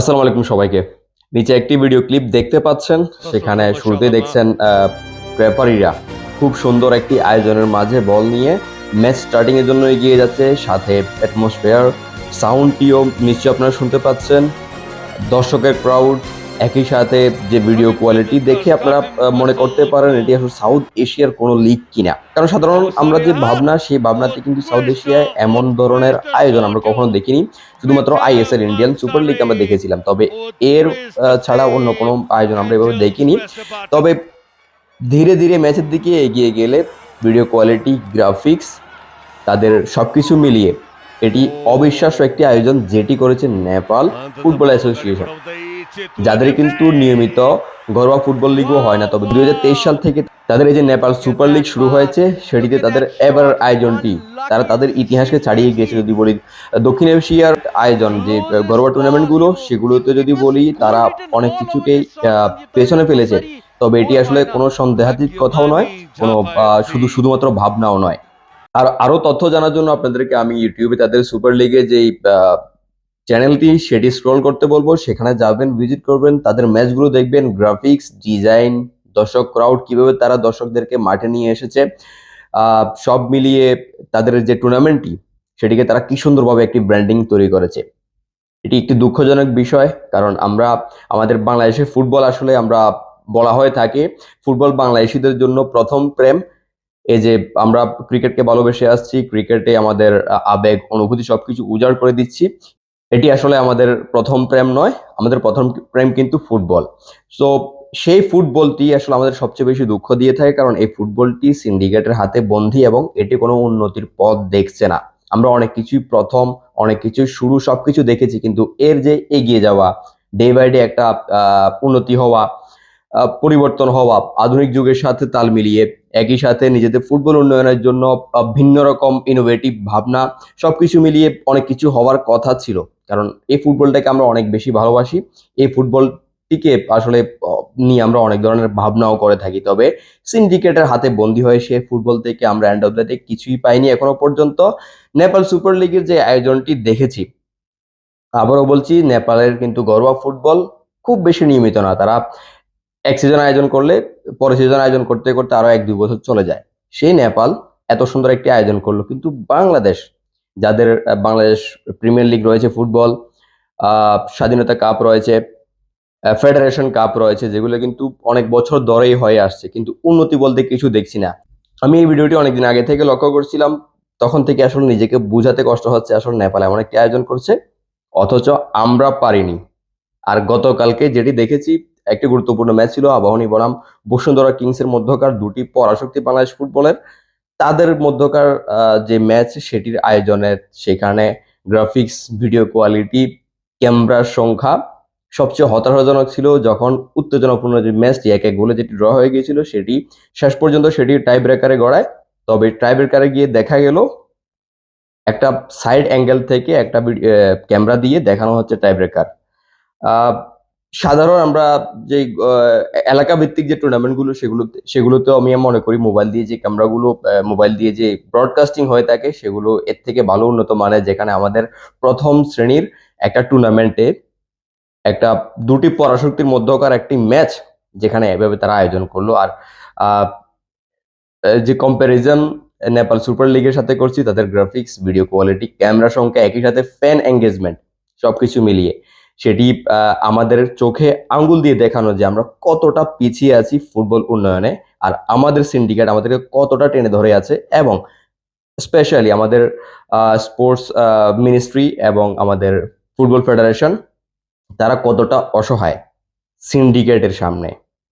আসসালামু আলাইকুম সবাইকে। নিচে একটি ভিডিও ক্লিপ দেখতে পাচ্ছেন। সেখানে শুরুতে দেখছেন ব্যাপারীরা খুব সুন্দর একটি আয়োজনের মাঝে বল নিয়ে ম্যাচ স্টার্টিং এর জন্য এগিয়ে যাচ্ছে। সাথে অ্যাটমসফেয়ার সাউন্ডটিও নিশ্চয়ই আপনারা শুনতে পাচ্ছেন। দর্শকের ক্রাউড একই সাথে যে ভিডিও কোয়ালিটি দেখে আপনারা মনে করতে পারেন এটি আসলে সাউথ এশিয়ার কোনো লিগ কিনা। কারণ সাধারণ আমরা যে ভাবনা, সেই ভাবনাতে কিন্তু সাউথ এশিয়ায় এমন ধরনের আয়োজন আমরা কখনো দেখিনি। শুধুমাত্র আইএসএল ইন্ডিয়ান সুপার লিগ আমরা দেখেছিলাম। তবে এর ছাড়া অন্য কোনো আয়োজন আমরা এভাবে দেখিনি। তবে ধীরে ধীরে ম্যাচের দিকে এগিয়ে গেলে ভিডিও কোয়ালিটি গ্রাফিক্স তাদের সব কিছু মিলিয়ে এটি অবিশ্বাস্য একটি আয়োজন যেটি করেছে নেপাল ফুটবল অ্যাসোসিয়েশন। যাদের কিন্তু নিয়মিত ঘরোয়া ফুটবল লিগও হয় না, তবে দুই হাজার তেইশ সাল থেকে তাদের এই যে নেপাল সুপার লিগ শুরু হয়েছে, সেটিতে তাদের এবার আয়োজনটি, তারা তাদের ইতিহাসকে ছাড়িয়ে গিয়েছে যদি বলি দক্ষিণ এশিয়ার আয়োজন, যে ঘরোয়া টুর্নামেন্টগুলো সেগুলোতে যদি বলি, তারা অনেক কিছুকেই পেছনে ফেলেছে। তবে এটি আসলে কোনো সন্দেহাতীত কথাও নয়, কোনো শুধু, শুধুমাত্র ভাবনাও নয়। আর আরও তথ্য জানার জন্য আপনাদেরকে আমি ইউটিউবে তাদের সুপার লিগে যেই চ্যানেলটি সেটি স্ক্রল করতে বলব, সেখানে যাবেন ভিজিট করবেন, তাদের ম্যাচগুলো দেখবেন গ্রাফিক্স ডিজাইন দর্শক ক্রাউড কীভাবে তারা দর্শকদেরকে মাঠে নিয়ে এসেছে সব মিলিয়ে তাদের যে টুর্নামেন্টটি সেটিকে তারা কি সুন্দরভাবে একটি ব্র্যান্ডিং তৈরি করেছে। এটি একটি দুঃখজনক বিষয়, কারণ আমরা, আমাদের বাংলাদেশে ফুটবল আসলে আমরা বলা হয়ে থাকে ফুটবল বাংলাদেশিদের জন্য প্রথম প্রেম। এই যে আমরা ক্রিকেটকে ভালোবেসে আসছি ক্রিকেটে আমাদের আবেগ, অনুভূতি সবকিছু উজাড় করে দিচ্ছি। এটি আসলে আমাদের প্রথম প্রেম নয়, আমাদের প্রথম প্রেম কিন্তু ফুটবল। সো সেই ফুটবলটি আসলে আমাদের সবচেয়ে বেশি দুঃখ দিয়ে থাকে, কারণ এই ফুটবলটি সিন্ডিকেটের হাতে বন্দী এবং এটি কোনো উন্নতির পথ দেখছে না। আমরা অনেক কিছুই প্রথম, অনেক কিছু শুরু সব কিছু দেখেছি, কিন্তু এর যে এগিয়ে যাওয়া ডে বাই ডে একটা উন্নতি হওয়া পরিবর্তন হওয়া, আধুনিক যুগের সাথে তাল মিলিয়ে একই সাথে নিজেদের ফুটবল উন্নয়নের জন্য ভিন্ন রকম ইনোভেটিভ ভাবনা সব কিছু মিলিয়ে অনেক কিছু হওয়ার কথা ছিল। কারণ এই ফুটবলটাকে আমরা অনেক বেশি ভালোবাসি। এই ফুটবলটিকে আসলে নিয়ে আমরা অনেক ধরনের ভাবনাও করে থাকি। তবে সিন্ডিকেটের হাতে বন্দী হয়ে সে ফুটবল থেকে আমরা এন্ড অফ দ্য ডে কিছুই পাইনি এখনও পর্যন্ত। নেপাল সুপার লিগের যে আয়োজনটি দেখেছি, আবারও বলছি, নেপালের কিন্তু ঘরোয়া ফুটবল খুব বেশি নিয়মিত না। তারা এক সিজন আয়োজন করলে, পরের সিজন আয়োজন করতে করতে আরও এক দুই বছর চলে যায়। সেই নেপাল এত সুন্দর একটি আয়োজন করল, কিন্তু বাংলাদেশ যাদের বাংলাদেশ প্রিমিয়ার লিগ রয়েছে ফুটবল স্বাধীনতা কাপ রয়েছে ফেডারেশন কাপ রয়েছে, যেগুলো কিন্তু অনেক বছর ধরেই হয়ে আসছে, কিন্তু উন্নতি বলতে কিছু দেখছি না। আমি এই ভিডিওটি অনেকদিন আগে থেকে লক্ষ্য করছিলাম, তখন থেকে আসলে নিজেকে বুঝাতে কষ্ট হচ্ছে আসলে নেপাল এমন একটি আয়োজন করছে, অথচ আমরা পারিনি। আর গতকালকে যেটি দেখেছি, একটি গুরুত্বপূর্ণ ম্যাচ ছিল আবাহনী বনাম বসুন্ধরা কিংসের মধ্যকার দুটি পরাশক্তি বাংলাদেশ ফুটবলের তাদের মধ্যকার যে ম্যাচ সেটির আয়োজনের সেখানে গ্রাফিক্স, ভিডিও কোয়ালিটি, ক্যামেরার সংখ্যা সবচেয়ে হতাশাজনক ছিল যখন উত্তেজনাপূর্ণ যে ম্যাচটি এক এক গোলে যেটি ড্র হয়ে গিয়েছিল সেটি শেষ পর্যন্ত সেটি টাই ব্রেকারে গড়ায়। তবে টাই ব্রেকারে গিয়ে দেখা গেল, একটা সাইড অ্যাঙ্গেল থেকে একটা ক্যামেরা দিয়ে দেখানো হচ্ছে টাই ব্রেকার সাধারণ আমরা যে এলাকা ভিত্তিক যে টুর্নামেন্টগুলো সেগুলোতে সেগুলোতে আমি মনে করি মোবাইল দিয়ে যে ক্যামেরাগুলো মোবাইল দিয়ে যে ব্রডকাস্টিং হয়ে থাকে, সেগুলো এর থেকে ভালো উন্নত মানের যেখানে আমাদের প্রথম শ্রেণির একটা টুর্নামেন্টে একটা দুটি পরাশক্তির মধ্যকার একটি ম্যাচ যেখানে এভাবে তারা আয়োজন করল। আর যে কম্প্যারিজন নেপাল সুপার লিগের সাথে করছি, তাদের গ্রাফিক্স ভিডিও কোয়ালিটি ক্যামেরা সংখ্যা, একই সাথে ফ্যান এঙ্গেজমেন্ট সবকিছু মিলিয়ে। সেটি আমাদের চোখে আঙ্গুল দিয়ে দেখানো যে আমরা কতটা পিছিয়ে আছি ফুটবল উন্নয়নে আর আমাদের সিন্ডিকেট আমাদেরকে কতটা টেনে ধরে আছে এবং স্পেশালি আমাদের স্পোর্টস মিনিস্ট্রি এবং আমাদের ফুটবল ফেডারেশন তারা কতটা অসহায় সিন্ডিকেটের সামনে।